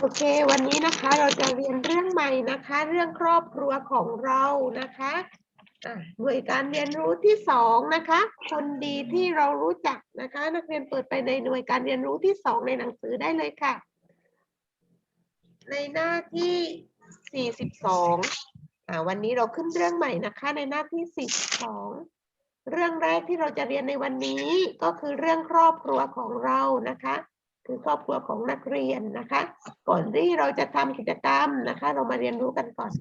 โอเค วันนี้นะคะเราจะเรียนเรื่องใหม่นะคะ เรื่องครอบครัวของเรานะคะหน่วยการเรียนรู้ที่สองนะคะ คนดีที่เรารู้จักนะคะ นักเรียนเปิดไปในหน่วยการเรียนรู้ที่สองในหนังสือได้เลยค่ะ ในหน้าที่สี่สิบสองอ่าวันนี้เราขึ้นเรื่องใหม่นะคะ ในหน้าที่สี่สิบสอง เรื่องแรกที่เราจะเรียนในวันนี้ก็คือเรื่องครอบครัวของเรานะคะ คือครอบครัวของนักเรียนนะคะ ก่อนที่เราจะทำกิจกรรมนะคะ เรามาเรียนรู้กันก่อน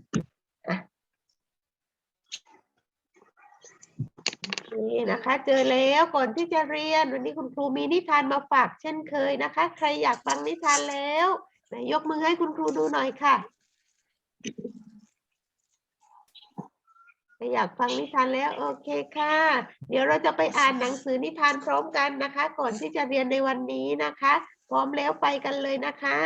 นี่นะคะ เจอแล้วก่อนที่จะเรียนวันนี้คุณครูมีนิทานมาฝากเช่นเคยนะคะ ใครอยากฟังนิทานแล้วไหนยกมือให้คุณครูดูหน่อยค่ะ ไม่อยากฟังนิทานแล้วโอเคค่ะ เดี๋ยวเราจะไปอ่านหนังสือนิทานพร้อมกันนะคะ ก่อนที่จะเรียนในวันนี้นะคะ พร้อมแล้วไปกันเลยนะคะ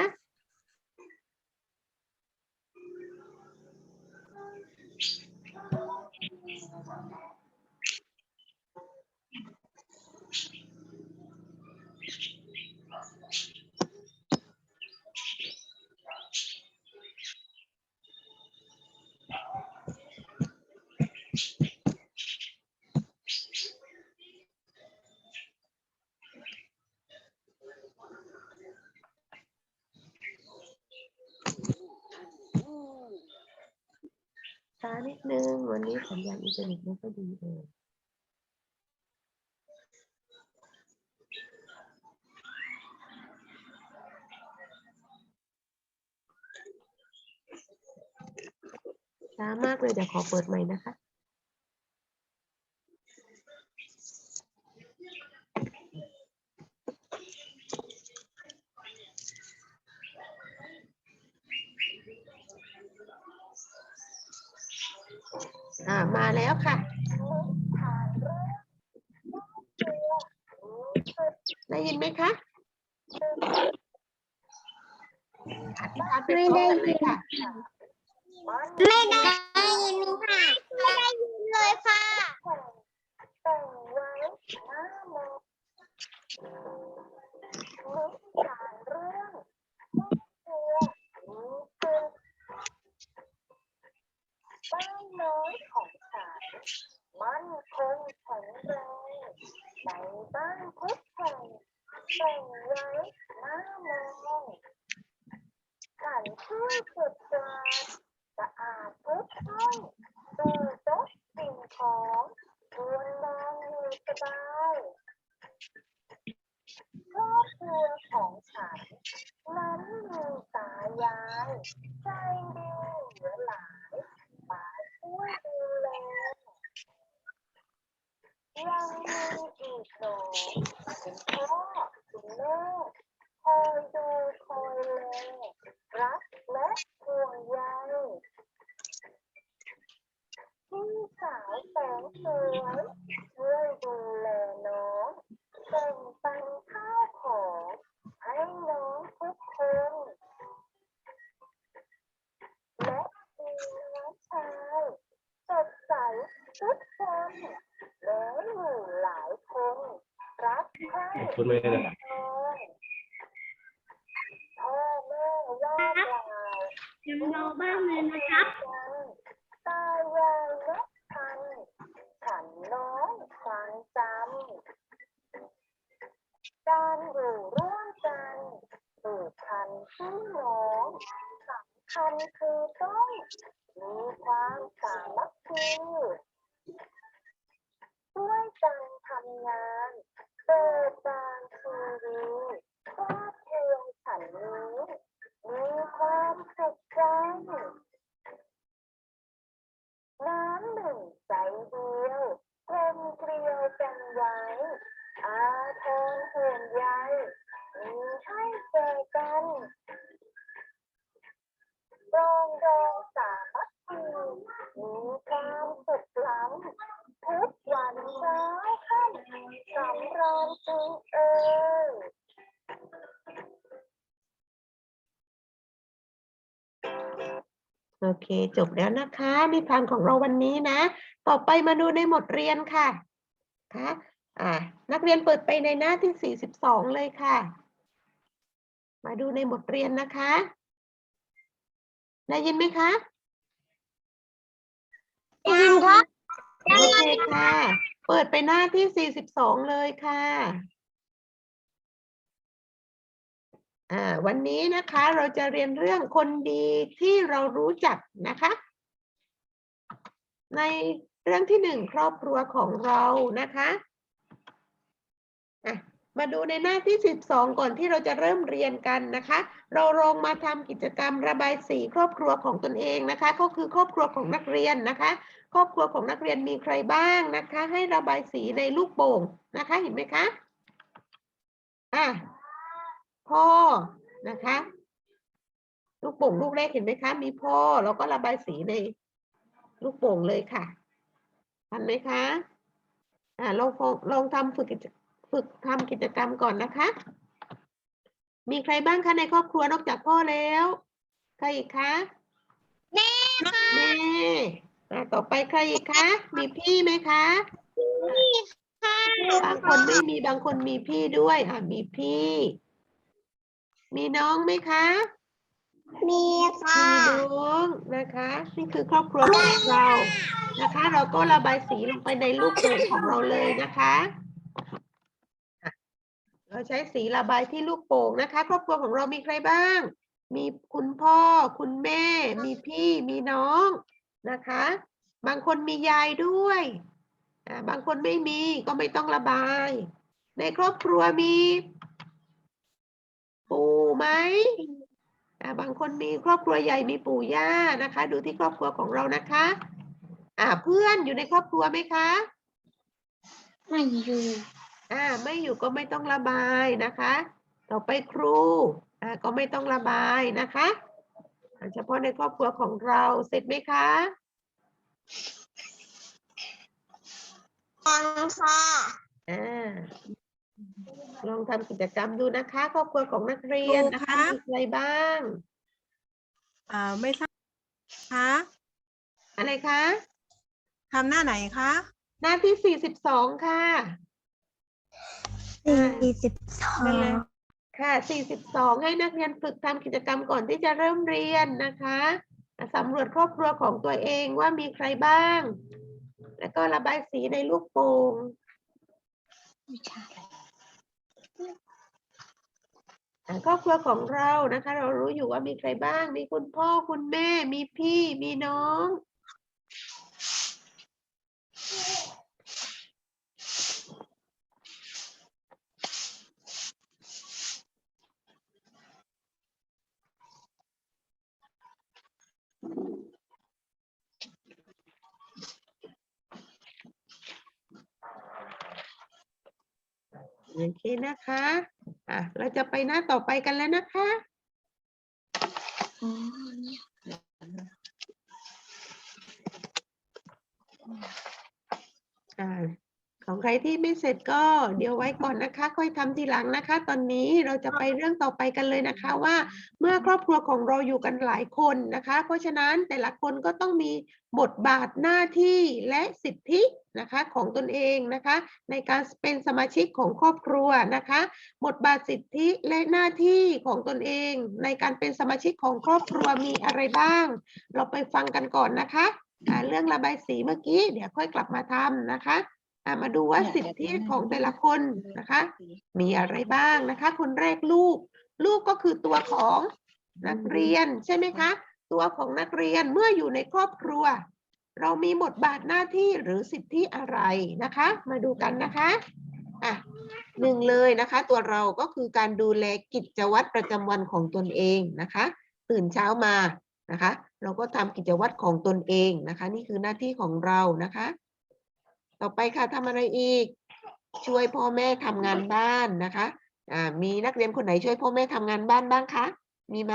ช้านิดนึง วันนี้สัญญาณอินเทอร์เน็ตไม่ค่อยดีเลยช้ามากเลยเดี๋ยวขอเปิดใหม่นะคะ อ่ามาแล้วค่ะ ได้ยินไหมคะอธิษฐานไปพร้อมกันเลยค่ะ ไม่ได้ยินค่ะ ไม่ได้ยินเลยค่ะบ้านน้อยของฉันมั่นคงแข็งแรงในบ้านทุกแห่งแต่งไว้หน้ามองฉันช่วยเก็บ Congrats. ทุกคนแล้วอยู่หลายคนรักใคร่พูดไม่ได้น้องพ่อแม่ว่ากล่าวยังรอบ้างเลยนะครับตายายนับพันฉันน้องฟังจำการอยู่ร่วมกันผูกพันพี่น้องสำคัญคือต้องมีความสามั คคีช่วยกันทำงานเปิดบานทีวีครอบครัวฉันนี้มีความสุขใจน้ำหนึ่งใจเดียวกลมเกลียวกันไว้ อาทรห่วงใยมีให้เจอกันรองรองสาม มีความสุขล้ำทุกวันเช้าค่ำสำราญจริงเอ่ยโอเค จบแล้วนะคะนิทานของเราวันนี้นะ ต่อไปมาดูในบทเรียนค่ะค่ะอ่านักเรียนเปิดไปในหน้าที่ 42 เลยค่ะ มาดูในบทเรียนนะคะ ได้ยินไหมคะ ได้ยินครับโอเคค่ะ เปิดไปหน้าที่ 42 เลยค่ะ อ่า วันนี้นะคะเราจะเรียนเรื่องคนดีที่เรารู้จักนะคะ ในเรื่องที่หนึ่งครอบครัวของเรานะคะอะ มาดูในหน้าที่ 12 ก่อนที่เราจะเริ่มเรียนกันนะคะ เราลองมาทำกิจกรรมระบายสีครอบครัวของตนเองนะคะ ก็คือครอบครัวของนักเรียนนะคะ ครอบครัวของนักเรียนมีใครบ้างนะคะ ให้ระบายสีในลูกโป่งนะคะ เห็นไหมคะอะพ่อนะคะ ลูกโป่งลูกแรกเห็นไหมคะ มีพ่อแล้วก็ระบายสีในลูกโป่งเลยค่ะทันไหมคะอ่าลองลองทำฝึกกิจ ฝึกทำกิจกรรมก่อนนะคะ มีใครบ้างคะในครอบครัวนอกจากพ่อแล้ว ใครอีกคะแม่ค่ะแม่อ่าต่อไปใครอีกคะ มีพี่ไหมคะค่ะบางคนไม่มีบางคนมีพี่ด้วยอ่ามีพี่ มีน้องไหมคะ มีค่ะมีน้องนะคะ นี่คือครอบครัวของเรานะคะ เราก็ระบายสีลงไปในลูกโป่งของเราเลยนะคะอะ เราใช้สีระบายที่ลูกโป่งนะคะ ครอบครัวของเรามีใครบ้าง มีคุณพ่อ คุณแม่ มีพี่ มีน้องนะคะ บางคนมียายด้วยบางคนไม่มีก็ไม่ต้องระบาย ในครอบครัวมี ปู่ไหมบางคนมีครอบครัวใหญ่มีปู่ย่านะคะ ดูที่ครอบครัวของเรานะคะอ่าเพื่อนอยู่ในครอบครัวไหมคะ ไม่อยู่ อ่าไม่อยู่ก็ไม่ต้องระบายนะคะ ต่อไปครูอ่าก็ไม่ต้องระบายนะคะอ่าเฉพาะในครอบครัวของเราเสร็จไหมคะยังค่ะอ่าลองทำกิจกรรมดูนะคะ ครอบครัวของนักเรียนนะคะครูคะมีใครบ้าง อ่าไม่ทราบคะอะไรคะทำหน้าไหนคะ หน้าที่สี่สิบสองค่ะ สี่สิบสอนั่นแหงละค่ะ42ให้นักเรียนฝึกทำกิจกรรมก่อนที่จะเริ่มเรียนนะคะสำรวจครอบครัวของตัวเองว่ามีใครบ้าง แล้วก็ระบายสีในลูกโป่งอะครอบครัวของเรานะคะ เรารู้อยู่ว่ามีใครบ้าง มีคุณพ่อคุณแม่ มีพี่ มีน้อง โอเคนะคะอะเราจะไปหน้าต่อไปกันแล้วนะคะอ่า ของใครที่ไม่เสร็จก็เดี๋ยวไว้ก่อนนะคะ ค่อยทำทีหลังนะคะ ตอนนี้เราจะไปเรื่องต่อไปกันเลยนะคะว่าเมื่อครอบครัวของเราอยู่กันหลายคนนะคะ เพราะฉะนั้นแต่ละคนก็ต้องมีบทบาทหน้าที่และสิทธินะคะของตนเองนะคะ ในการเป็นสมาชิกของครอบครัวนะคะ บทบาทสิทธิและหน้าที่ของตนเอง ในการเป็นสมาชิกของครอบครัวมีอะไรบ้าง เราไปฟังกันก่อนนะคะเรื่องระบายสีเมื่อกี้เดี๋ยวค่อยกลับมาทำนะคะ มาดูว่าสิทธิของแต่ละคนนะคะ มีอะไรบ้างนะคะ คนแรกลูก ลูกก็คือตัวของนักเรียนใช่ไหมคะ ตัวของนักเรียนเมื่ออยู่ในครอบครัว เรามีบทบาทหน้าที่หรือสิทธิอะไรนะคะ มาดูกันนะคะอะหนึ่งเลยนะคะ ตัวเราก็คือการดูแลกิจวัตรประจำวันของตนเองนะคะ ตื่นเช้ามานะคะ เราก็ทำกิจวัตรของตนเองนะคะ นี่คือหน้าที่ของเรานะคะ ต่อไปค่ะทำอะไรอีก ช่วยพ่อแม่ทำงานบ้านนะคะอ่ามีนักเรียนคนไหนช่วยพ่อแม่ทำงานบ้านบ้างคะมีไหม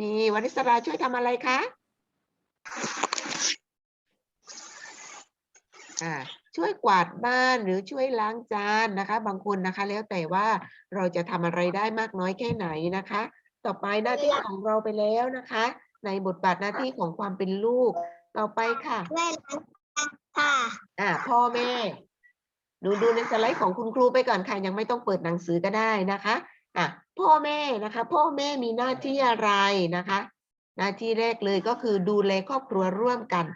มีวริศราช่วยทำอะไรคะอ่าช่วยกวาดบ้านหรือช่วยล้างจานนะคะ บางคนนะคะ แล้วแต่ว่าเราจะทำอะไรได้มากน้อยแค่ไหนนะคะ ต่อไปหน้าที่ของเราไปแล้วนะคะ ในบทบาทหน้าที่ของความเป็นลูก ต่อไปค่ะแม่ล้าง ค่ะ อ่าพ่อแม่ดูดูในสไลด์ของคุณครูไปก่อนค่ะยังไม่ต้องเปิดหนังสือก็ได้นะคะอะพ่อแม่นะคะ พ่อแม่มีหน้าที่อะไรนะคะ หน้าที่แรกเลยก็คือดูแลครอบครัวร่วมกัน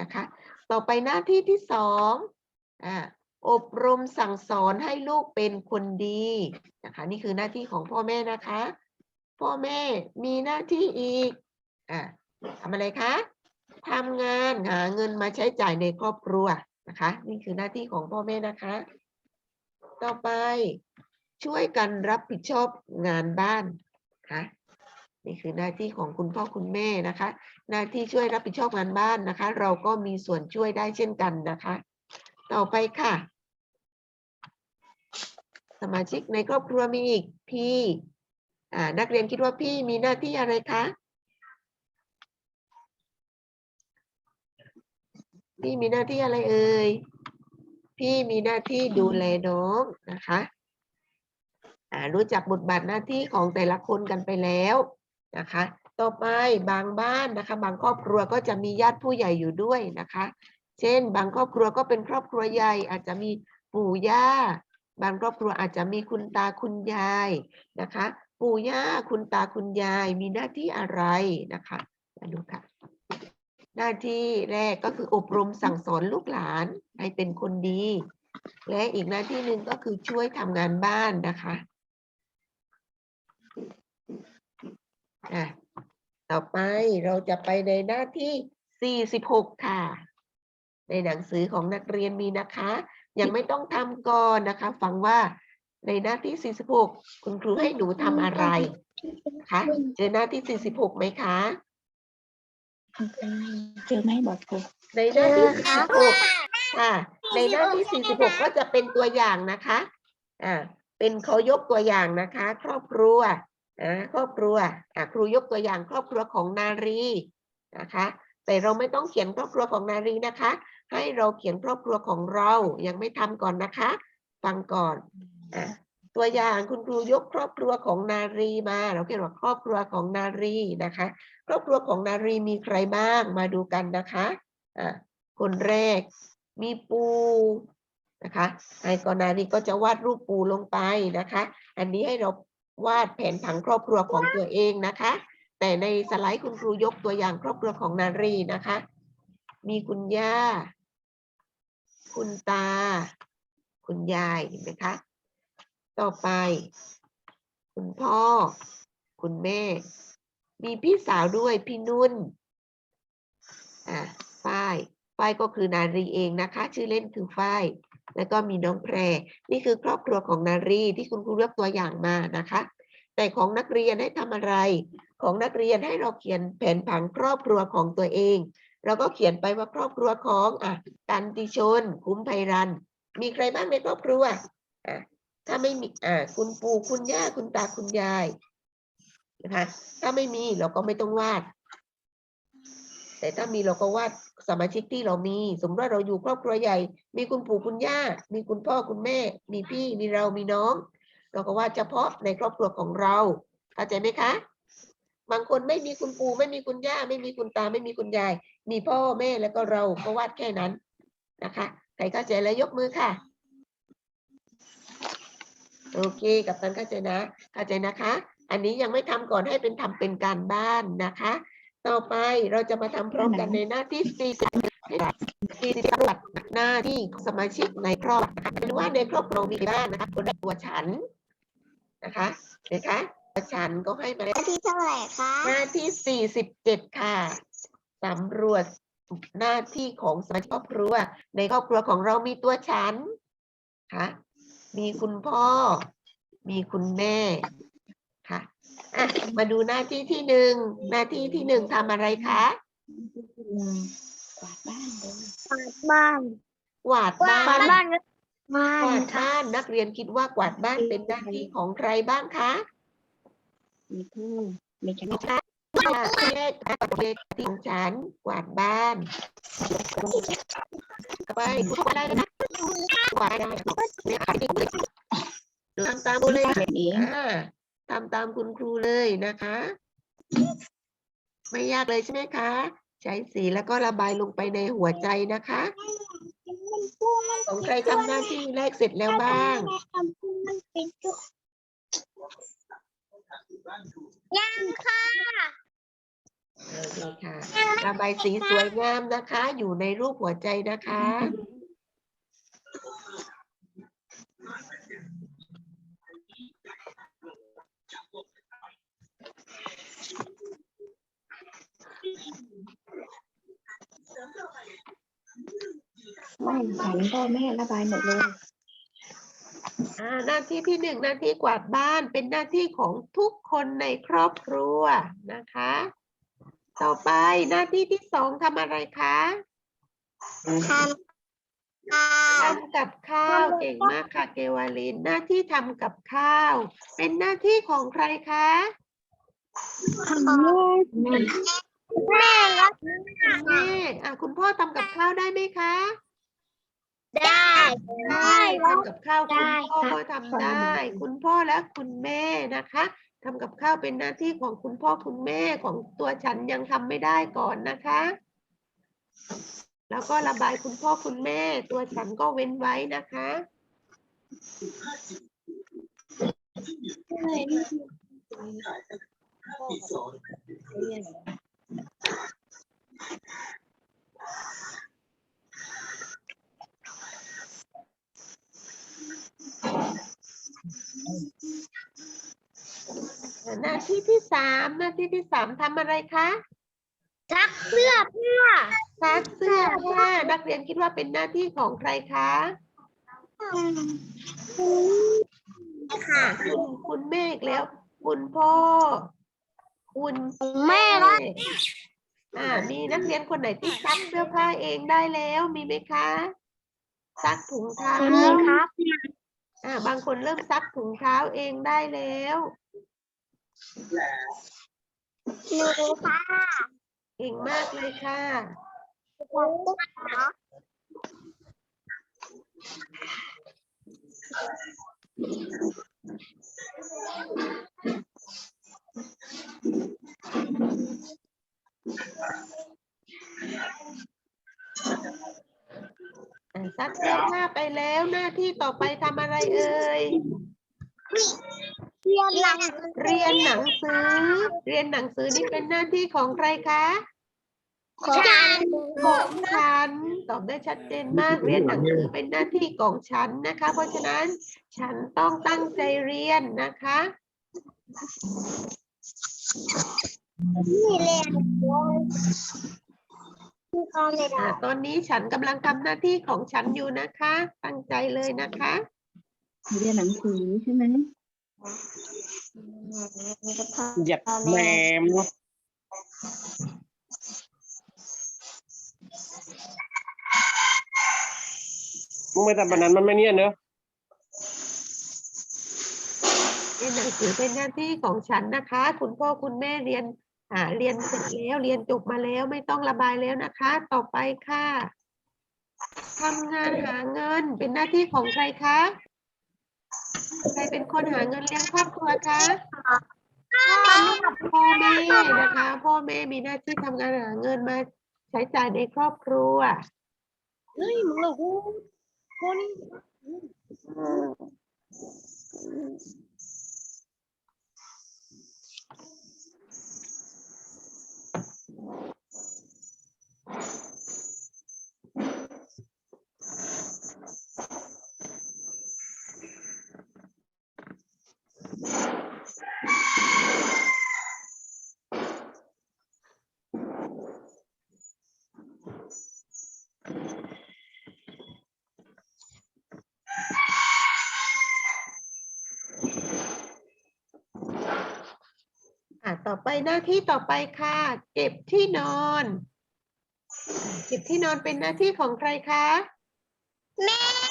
นะคะ ต่อไปหน้าที่ที่สองอ่าอบรมสั่งสอนให้ลูกเป็นคนดีนะคะ นี่คือหน้าที่ของพ่อแม่นะคะ พ่อแม่มีหน้าที่อีกอ่าทำอะไรคะ ทำงานหาเงินมาใช้จ่ายในครอบครัวนะคะ นี่คือหน้าที่ของพ่อแม่นะคะ ต่อไปช่วยกันรับผิดชอบงานบ้านนะคะนี่คือหน้าที่ของคุณพ่อคุณแม่นะคะ หน้าที่ช่วยรับผิดชอบงานบ้านนะคะ เราก็มีส่วนช่วยได้เช่นกันนะคะ ต่อไปค่ะ สมาชิกในครอบครัวมีอีกพี่อ่านักเรียนคิดว่าพี่มีหน้าที่อะไรคะ พี่มีหน้าที่อะไรเอ่ย พี่มีหน้าที่ดูแลน้องนะคะอ่ารู้จักบทบาทหน้าที่ของแต่ละคนกันไปแล้วนะคะ ต่อไปบางบ้านนะคะ บางครอบครัวก็จะมีญาติผู้ใหญ่อยู่ด้วยนะคะ เช่น บางครอบครัวก็เป็นครอบครัวใหญ่อาจจะมีปู่ย่า บางครอบครัวอาจจะมีคุณตาคุณยายนะคะ ปู่ย่าคุณตาคุณยายมีหน้าที่อะไรนะคะ มาดูค่ะ หน้าที่แรกก็คืออบรมสั่งสอนลูกหลานให้เป็นคนดี และอีกหน้าที่หนึ่งก็คือช่วยทำงานบ้านนะคะอะต่อไปเราจะไปในหน้าที่ 46 ค่ะ ในหนังสือของนักเรียนมีนะคะ ยังไม่ต้องทำก่อนนะคะ ฟังว่าในหน้าที่ 46 คุณครูให้หนูทำอะไรคะเจอหน้าที่ 46 ไหมคะ เจอไหมบอกครูในหน้าที่46ค่ะ ในหน้าที่ 46 ก็จะเป็นตัวอย่างนะคะ อ่า เป็นเขายกตัวอย่างนะคะ ครอบครัว อ่า ครอบครัว อ่าครูยกตัวอย่างครอบครัวของนารีนะคะ แต่เราไม่ต้องเขียนครอบครัวของนารีนะคะ ให้เราเขียนครอบครัวของเรา ยังไม่ทำก่อนนะคะ ฟังก่อน อะ ตัวอย่างคุณครูยกครอบครัวของนารีมา เราเขียนว่าครอบครัวของนารีนะคะ ครอบครัวของนารีมีใครบ้างมาดูกันนะคะอะคนแรกมีปูนะคะไอ้กอนารีก็จะวาดรูปปูลงไปนะคะ อันนี้ให้เราวาดแผนผังครอบครัวของตัวเองนะคะ แต่ในสไลด์คุณครูยกตัวอย่างครอบครัวของนารีนะคะ มีคุณย่า คุณตา คุณยายเห็นไหมคะ ต่อไป คุณพ่อ คุณแม่ มีพี่สาวด้วยพี่นุ่น อ่าฝ้ายฝ้ายก็คือนารีเองนะคะ ชื่อเล่นคือฝ้ายแล้วก็มีน้องแพร นี่คือครอบครัวของนารีที่คุณครูเลือกตัวอย่างมานะคะ แต่ของนักเรียนให้ทำอะไร ของนักเรียนให้เราเขียนแผนผังครอบครัวของตัวเอง เราก็เขียนไปว่าครอบครัวของอะกันติชน คุ้มไพรัน มีใครบ้างในครอบครัวอะ ถ้าไม่มีอ่าคุณปู่คุณย่าคุณตาคุณยายนะคะถ้าไม่มีเราก็ไม่ต้องวาด แต่ถ้ามีเราก็วาดสมาชิกที่เรามี สมมติว่าเราอยู่ครอบครัวใหญ่ มีคุณปู่คุณย่า มีคุณพ่อคุณแม่ มีพี่มีเรามีน้อง เราก็วาดเฉพาะในครอบครัวของเราเข้าใจไหมคะบางคนไม่มีคุณปู่ไม่มีคุณย่า ไม่มีคุณตาไม่มีคุณยาย มีพ่อแม่แล้วก็เราก็วาดแค่นั้นนะคะใครเข้าใจแล้วยกมือค่ะ โอเค กับตันเข้าใจนะเข้าใจนะคะ อันนี้ยังไม่ทำก่อนให้เป็นทำเป็นการบ้านนะคะ ต่อไปเราจะมาทำพร้อมกันในหน้าที่40 40ประวัติหน้าที่ของสมาชิกในครอบครัวนะคะเป็นว่าในครอบครัวมีบ้านนะคะคนแรกตัวฉันนะคะเห็นไหมคะตัวฉันก็ให้มาหน้าที่เท่าไหร่คะหน้าที่47ค่ะสำรวจหน้าที่ของสมาชิกครอบครัว ในครอบครัวของเรามีตัวฉันค่ะ มีคุณพ่อ มีคุณแม่ค่ะอะ มาดูหน้าที่ที่หนึ่งหน้าที่ที่หนึ่งทำอะไรคะกวาดบ้านเลยกวาดบ้านกวาดบ้านกวาดบ้านบ้ากวานดบ้านนักเรียนคิดว่ากวาดบ้านเป็นหน้าที่ของใครบ้างคะมีผู้มีฉันค่ะเลขเลขที่ของฉันกวาดบ้านต่อไปคุณพ่ออะไรนะ กวาดบ้านเนี่ยค่ะทำตามคุณเลยเป็นเองอ่าทำตามคุณครูเลยนะคะ ไม่ยากเลยใช่ไหมคะ ใช้สีแล้วก็ระบายลงไปในหัวใจนะคะมันปูมันของใครทำหน้าที่แรกเสร็จแล้วบ้างมันเป็นจุยังค่ะโอเคค่ะระบายสีสวยงามนะคะ อยู่ในรูปหัวใจนะคะ ไม่ฉันพ่อแม่ระบายหมดเลยอ่าหน้าที่ที่หนึ่งหน้าที่กวาดบ้านเป็นหน้าที่ของทุกคนในครอบครัวนะคะ ต่อไปหน้าที่ที่สองทำอะไรคะทำข้าวทำกับข้าวเก่งมากค่ะเกวาลิน หน้าที่ทำกับข้าว เป็นหน้าที่ของใครคะแม่แม่รับแม่อะคุณพ่อทำกับข้าวได้ไหมคะ ได้ได้ทำกับข้าวคุณได้พ่อค่ะก็ทำได้ คุณพ่อและคุณแม่นะคะทำกับข้าวเป็นหน้าที่ของคุณพ่อคุณแม่ของตัวฉันยังทำไม่ได้ก่อนนะคะ แล้วก็ระบายคุณพ่อคุณแม่ ตัวฉันก็เว้นไว้นะคะ หน้าที่ที่สามหน้าที่ที่สามทำอะไรคะซักเสื้อผ้าซักเสื้อผ้านักเรียนคิดว่าเป็นหน้าที่ของใครคะค่ะคุณคุณแม่อีกแล้ว คุณพ่อ คุณแม่รักอ่า มีนักเรียนคนไหนที่ซักเสื้อผ้าเองได้แล้วมีไหมคะซักถุงเท้ามีครับ อ่าบางคนเริ่มซักถุงเท้าเองได้แล้วหนูค่ะเก่งมากเลยค่ะตุ๊กตาอ่า ซักเสื้อผ้าไปแล้วหน้าที่ต่อไปทำอะไรเอ่ย เรียนหลังเรียนหนังสือ เรียนหนังสือนี่เป็นหน้าที่ของใครคะฉันของฉันตอบได้ชัดเจนมากเรียนหนังสือเป็นหน้าที่ของฉันนะคะ เพราะฉะนั้นฉันต้องตั้งใจเรียนนะคะนี่เรียนที่เขาไม่ได้ อ่าตอนนี้ฉันกำลังทำหน้าที่ของฉันอยู่นะคะ ตั้งใจเลยนะคะ เรียนหนังสือใช่ไหมหยัดแหนมเนอะมึงไม่ทำแบบนั้นมันไม่เนียนเนอะเรียนหนังสือเป็นหน้าที่ของฉันนะคะ คุณพ่อคุณแม่เรียน อ่าเรียนเสร็จแล้วเรียนจบมาแล้วไม่ต้องระบายแล้วนะคะ ต่อไปค่ะทำงานหาเงินเป็นหน้าที่ของใครคะใครเป็นคนหาเงินเลี้ยงครอบครัวคะพ่อแม่นะคะ พ่อแม่มีหน้าที่ทำงานหาเงินมาใช้จ่ายในครอบครัวเฮ้ยมึงเหรอกูกูนี่ ต่อไปหน้าที่ต่อไปค่ะ เก็บที่นอน เก็บที่นอนเป็นหน้าที่ของใครคะ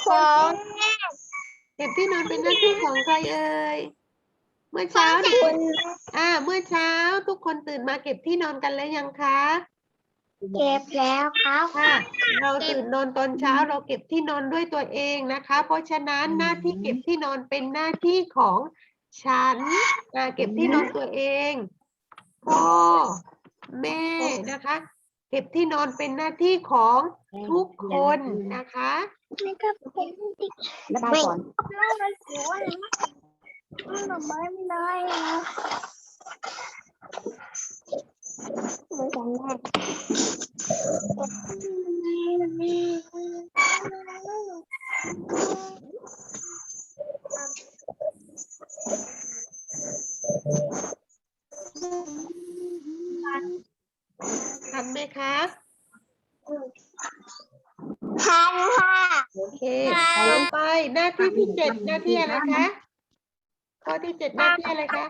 ของเก็บที่นอนเป็นหน้าที่ของใครเอ่ยเมื่อเช้าเด็กอ่า เมื่อเช้าทุกคนตื่นมาเก็บที่นอนกันแล้วยังคะเก็บแล้วครับค่ะ เราตื่นนอนตอนเช้าเราเก็บที่นอนด้วยตัวเองนะคะ เพราะฉะนั้นหน้าที่เก็บที่นอนเป็นหน้าที่ของฉันอ่าเก็บที่นอนตัวเองพ่อแม่นะคะ เก็บที่นอนเป็นหน้าที่ของทุกคนนะคะไม่ก็เป็นที่แล้วไปก่อนเรามันหัวนะมันแบบไม่ได้นะไม่จำได้ เจ็ดหน้าที่อะไรคะข้อที่เจ็ดหน้าที่อะไรคะ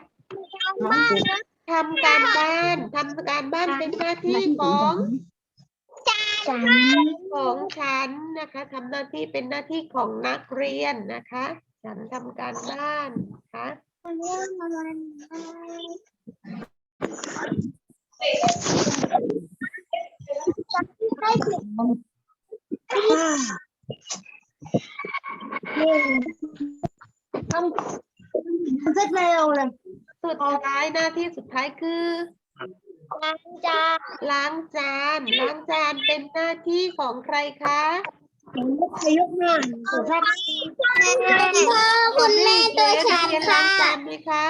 มากนทำการบ้านทำการบ้านเป็นหน้าที่ของจังของฉันนะคะทำหน้าที่เป็นหน้าที่ของนักเรียนนะคะ ฉันทำการบ้านนะคะ ทำเสร็จเร็วเลยสุดท้ายหน้าที่สุดท้ายคือล้างจานล้างจานล้างจานเป็นหน้าที่ของใครคะพยกหน้าสุภาพคุณแม่ตัวฉันเรียนค่ะล้างจานไหมคะ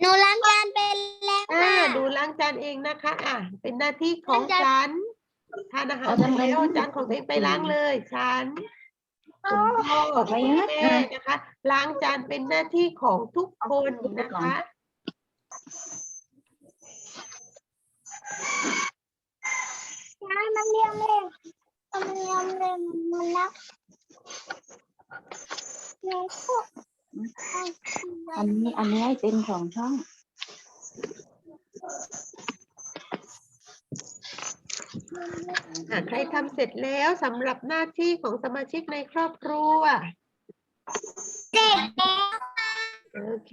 หนูล้างจานเป็นแล้วอ่าค่ะดูล้างจานเองนะคะ อะ เป็นหน้าที่ของล้างจานฉันทานอาหารเสร็จแล้วเอาจานของตัวเองไปล้างเลยฉัน คุณพ่อคุณแม่นะคะ ล้างจานเป็นหน้าที่ของทุกคนนะคะ น้ามันเรียงเลยมันเรียงเลยมันนักเดี๋ยวพวกอันนี้อันนี้ให้เป็นของช่อง ใครทำเสร็จแล้วสำหรับหน้าที่ของสมาชิกในครอบครัวเด็กแล้วโอเค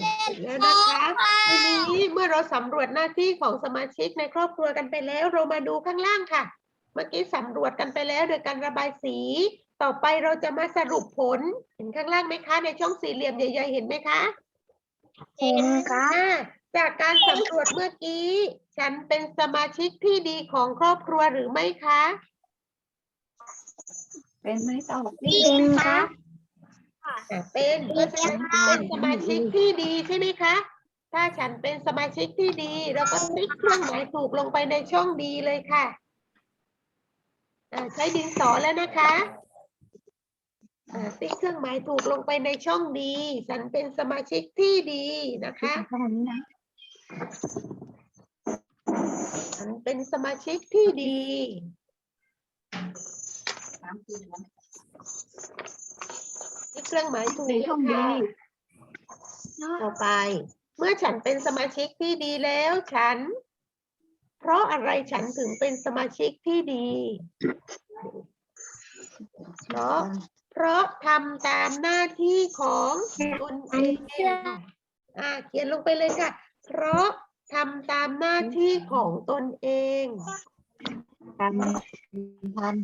เสร็จแล้วนะคะทีนี้เมื่อเราสำรวจหน้าที่ของสมาชิกในครอบครัวกันไปแล้ว เรามาดูข้างล่างค่ะ เมื่อกี้สำรวจกันไปแล้วโดยการระบายสี ต่อไปเราจะมาสรุปผล เห็นข้างล่างไหมคะ ในช่องสี่เหลี่ยมใหญ่ๆเห็นไหมคะ เห็นค่ะอ่าจากการสำรวจเมื่อกี้ ฉันเป็นสมาชิกที่ดีของครอบครัวหรือไม่คะ เป็นไหมตอบเห็นค่ะอะเป็นเพราะฉะนั้นเป็นสมาชิกที่ดีใช่ไหมคะ ถ้าฉันเป็นสมาชิกที่ดีเราก็ติ๊กเครื่องหมายถูกลงไปในช่องดีเลยค่ะอ่าใช้ดินสอแล้วนะคะอ่าติ๊กเครื่องหมายถูกลงไปในช่องดี ฉันเป็นสมาชิกที่ดีนะคะแค่นี้นะ ฉันเป็นสมาชิกที่ดีสามสี่เครื่องหมายถูกนช่องดีค่ะต่อไป เมื่อฉันเป็นสมาชิกที่ดีแล้วฉัน เพราะอะไรฉันถึงเป็นสมาชิกที่ดี เพราะ เพราะทำตามหน้าที่ของตนเองอ่าเขียนลงไปเลยค่ะ เพราะ ทำตามหน้าที่ของตนเองทำพัน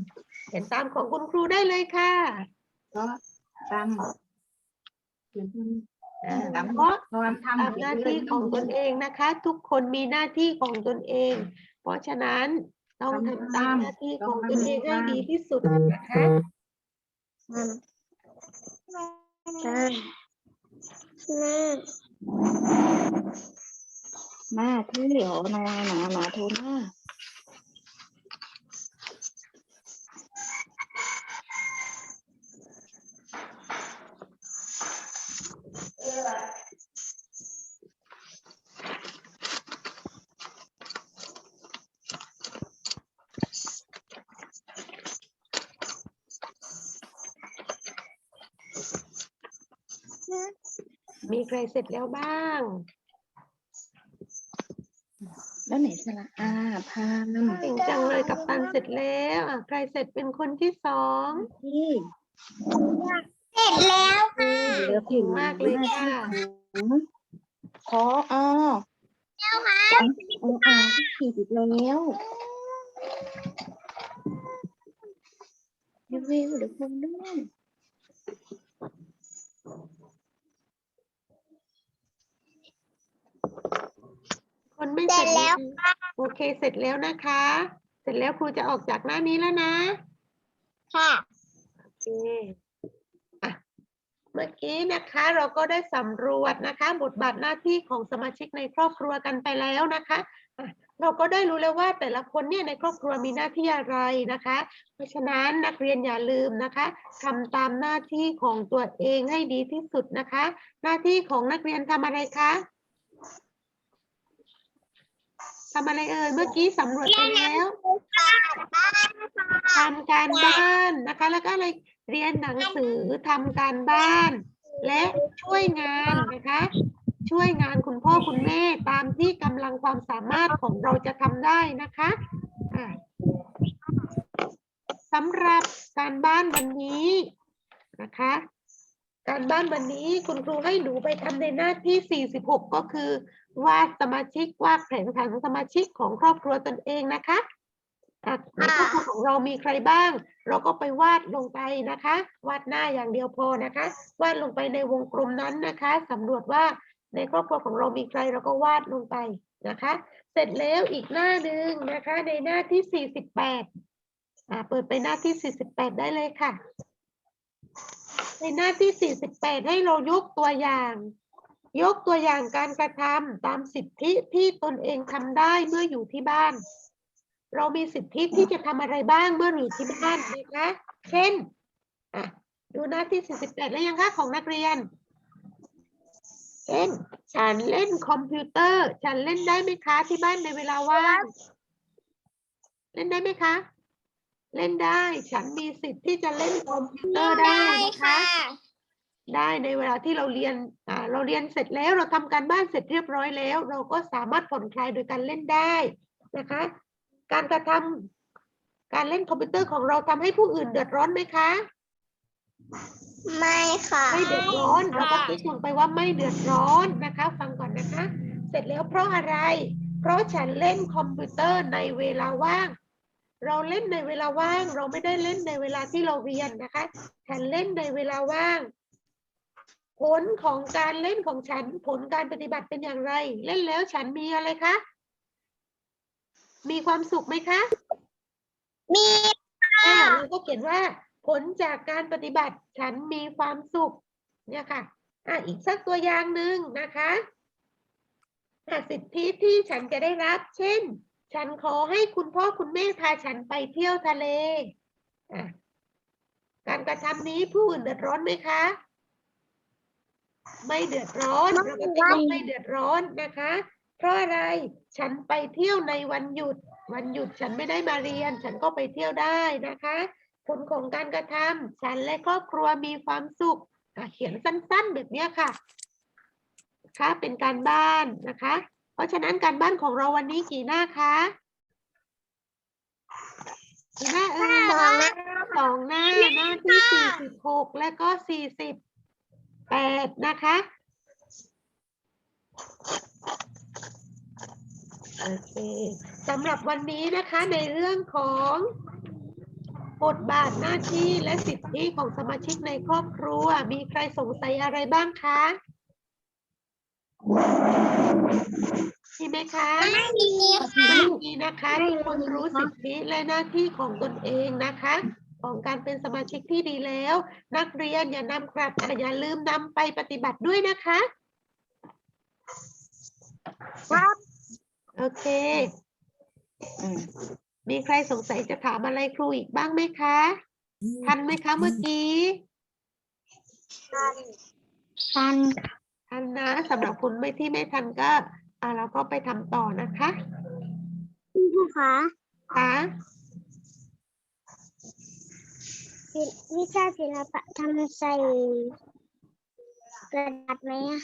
เขียนตามของคุณครูได้เลยค่ะก็ทำเขียนอ่าเพราะทำหน้าที่ของตนเองนะคะ ทุกคนมีหน้าที่ของตนเอง เพราะฉะนั้นต้องทำตามหน้าที่ของตนเองให้ดีที่สุดนะคะแม่ ม่หน้าที่เหรอนาหนาหนาโทหน้ามีใครเสร็จแล้วบ้าง แล้วไหนสระอาพันเก่งจังเลยกับตันเสร็จแล้วอะใครเสร็จเป็นคนที่สองที่เสร็จแล้วค่ะเหลือผิวมากเลยค่ะขออ๋อแล้วค่ะอ๋ออ่าที่ผิดอีกแล้วเร็วๆเดี๋ยวคนด้วย คนไม่เสเสร็ร็จจแล้วมีค่ะโอเคเสร็จแล้วนะคะ เสร็จแล้วครูจะออกจากหน้านี้แล้วนะ ค่ะโอเคอะเมื่อกี้นะคะเราก็ได้สำรวจนะคะ บทบาทหน้าที่ของสมาชิกในครอบครัวกันไปแล้วนะคะอะเราก็ได้รู้แล้วว่าแต่ละคนเนี่ยในครอบครัวมีหน้าที่อะไรนะคะ เพราะฉะนั้นนักเรียนอย่าลืมนะคะทำตามหน้าที่ของตัวเองให้ดีที่สุดนะคะ หน้าที่ของนักเรียนทำอะไรคะ ทำอะไรเอ่ย เมื่อกี้สำรวจไปแล้วทำการบ้านนะคะ แล้วก็อะไร เรียนหนังสือทำการบ้าน และช่วยงานนะคะ ช่วยงานคุณพ่อคุณแม่ตามที่กำลังความสามารถของเราจะทำได้นะคะอะสำหรับการบ้านวันนี้นะคะ การบ้านวันนี้คุณครูให้หนูไปทำในหน้าที่ 46 ก็คือ วาดสมาชิกวาดแผนผังสมาชิกของครอบครัวตนเองนะคะอะในครอบครัวของเรามีใครบ้าง เราก็ไปวาดลงไปนะคะ วาดหน้าอย่างเดียวพอนะคะ วาดลงไปในวงกลมนั้นนะคะสำรวจว่าในครอบครัวของเรามีใครเราก็วาดลงไปนะคะ เสร็จแล้วอีกหน้าหนึ่งนะคะ ในหน้าที่ 48อ่าเปิดไปหน้าที่ 48 ได้เลยค่ะ ในหน้าที่ 48 ให้เรายกตัวอย่าง ยกตัวอย่างการกระทำตามสิทธิที่ตนเองทำได้เมื่ออยู่ที่บ้าน เรามีสิทธิที่จะทำอะไรบ้างเมื่ออยู่ที่บ้านนะคะ เช่นอะดูหน้าที่ 48 แล้วยังคะของนักเรียนเช่นฉันเล่นคอมพิวเตอร์ ฉันเล่นได้ไหมคะที่บ้านในเวลาว่าง เล่นได้ไหมคะ เล่นได้ ฉันมีสิทธิ์ที่จะเล่นคอมพิวเตอร์ได้นะคะ ได้ในเวลาที่เราเรียนอ่าเราเรียนเสร็จแล้วเราทำการบ้านเสร็จเรียบร้อยแล้ว เราก็สามารถผ่อนคลายโดยการเล่นได้นะคะ การกระทำการเล่นคอมพิวเตอร์ของเราทำให้ผู้อื่นเดือดร้อนไหมคะ ไม่ค่ะ ไม่เดือดร้อนเราก็ติ๊กลงไปว่าไม่เดือดร้อนนะคะ ฟังก่อนนะคะ เสร็จแล้วเพราะอะไร เพราะฉันเล่นคอมพิวเตอร์ในเวลาว่าง เราเล่นในเวลาว่าง เราไม่ได้เล่นในเวลาที่เราเรียนนะคะฉันเล่นในเวลาว่าง ผลของการเล่นของฉัน ผลการปฏิบัติเป็นอย่างไร เล่นแล้วฉันมีอะไรคะ มีความสุขไหมคะ มีอ่าเราก็เขียนว่า ผลจากการปฏิบัติฉันมีความสุข เนี่ยค่ะ อะอีกสักตัวอย่างหนึ่งนะคะอะสิทธิที่ฉันจะได้รับ เช่น ฉันขอให้คุณพ่อคุณแม่พาฉันไปเที่ยวทะเลการกระทำนี้ผู้อื่นเดือดร้อนไหมคะ ไม่เดือดร้อนเราก็ติ๊กว่าไม่เดือดร้อนนะคะ เพราะอะไรฉันไปเที่ยวในวันหยุด วันหยุดฉันไม่ได้มาเรียน ฉันก็ไปเที่ยวได้นะคะ ผลของการกระทำฉันและครอบครัวมีความสุขเขียนสั้นๆแบบนี้ค่ะนะคะเป็นการบ้านนะคะ เพราะฉะนั้นการบ้านของเราวันนี้กี่หน้าคะกี่หน้าเออสองหน้าหน้าที่สี่สิบหกและก็สี่สิบแปดนะคะโอเคสำหรับวันนี้นะคะในเรื่องของบทบาทหน้าที่และสิทธิของสมาชิกในครอบครัว มีใครสงสัยอะไรบ้างคะ มีไหมคะไม่มีไม่มีนะคะทุกคนรู้สิทธิและหน้าที่ของตนเองนะคะ ของการเป็นสมาชิกที่ดีแล้ว นักเรียนอย่านำกลับอะอย่าลืมนำไปปฏิบัติด้วยนะคะ ครับโอเคอืมมีใครสงสัยจะถามอะไรครูอีกบ้างไหมคะ ทันไหมคะเมื่อกี้ ทันทัน นะสำหรับคุณไม่ที่ไม่ทันก็อ่าเราก็ไปทำต่อนะคะคุณครูคะค่ะวิชาศิลปะทำใส่กระดาษไหมอะ